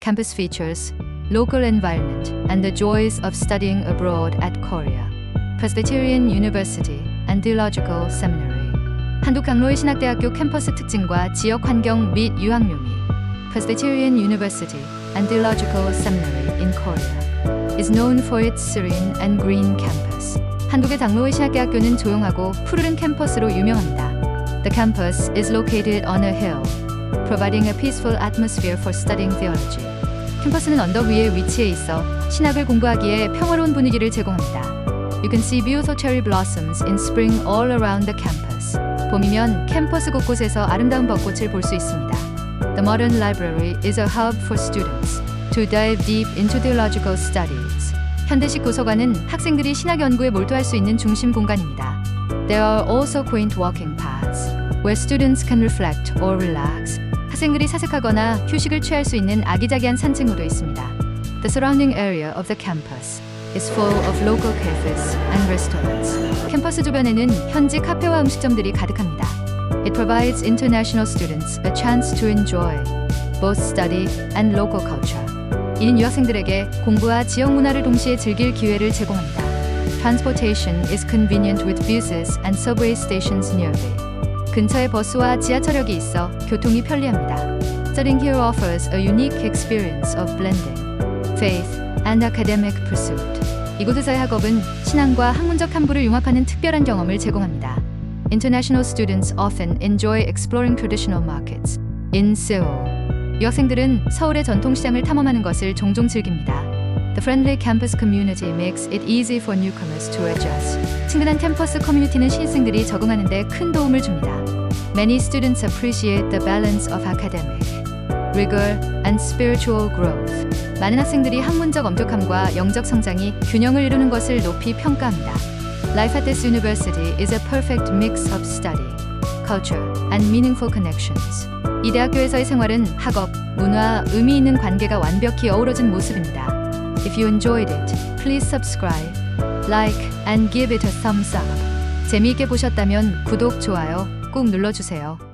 campus features, local environment, and the joys of studying abroad at Korea. Presbyterian University and Theological Seminary. 한국 강로의 신학대학교 캠퍼스 특징과 지역 환경 및 유학 묘미. Presbyterian University and Theological Seminary in Korea is known for its serene and green campus. 한국의 당로의 신학대학교는 조용하고 푸르른 캠퍼스로 유명합니다. The campus is located on a hill, providing a peaceful atmosphere for studying theology. 캠퍼스는 언덕 위에 위치해 있어 신학을 공부하기에 평화로운 분위기를 제공합니다. You can see beautiful cherry blossoms in spring all around the campus. 봄이면 캠퍼스 곳곳에서 아름다운 벚꽃을 볼 수 있습니다. The modern library is a hub for students to dive deep into theological studies. 현대식 도서관은 학생들이 신학 연구에 몰두할 수 있는 중심 공간입니다. There are also quaint walking paths where students can reflect or relax. 학생들이 사색하거나 휴식을 취할 수 있는 아기자기한 산책로도 있습니다. The surrounding area of the campus is full of local cafes and restaurants. 캠퍼스 주변에는 현지 카페와 음식점들이 가득합니다. It provides international students a chance to enjoy both study and local culture. 이는 유학생들에게 공부와 지역 문화를 동시에 즐길 기회를 제공합니다. Transportation is convenient with buses and subway stations nearby. 근처에 버스와 지하철역이 있어 교통이 편리합니다. Studying here offers a unique experience of blending faith and academic pursuit. 이곳에서의 학업은 신앙과 학문적 탐구를 융합하는 특별한 경험을 제공합니다. International students often enjoy exploring traditional markets in Seoul. 유학생들은 서울의 전통시장을 탐험하는 것을 종종 즐깁니다. The friendly campus community makes it easy for newcomers to adjust. 친근한 캠퍼스 커뮤니티는 신입생들이 적응하는 데 큰 도움을 줍니다. Many students appreciate the balance of academic, rigor, and spiritual growth. 많은 학생들이 학문적 엄격함과 영적 성장이 균형을 이루는 것을 높이 평가합니다. Life at this university is a perfect mix of study, culture, and meaningful connections. 이 대학교에서의 생활은 학업, 문화, 의미 있는 관계가 완벽히 어우러진 모습입니다. If you enjoyed it, please subscribe, like, and give it a thumbs up. 재미있게 보셨다면 구독, 좋아요 꼭 눌러주세요.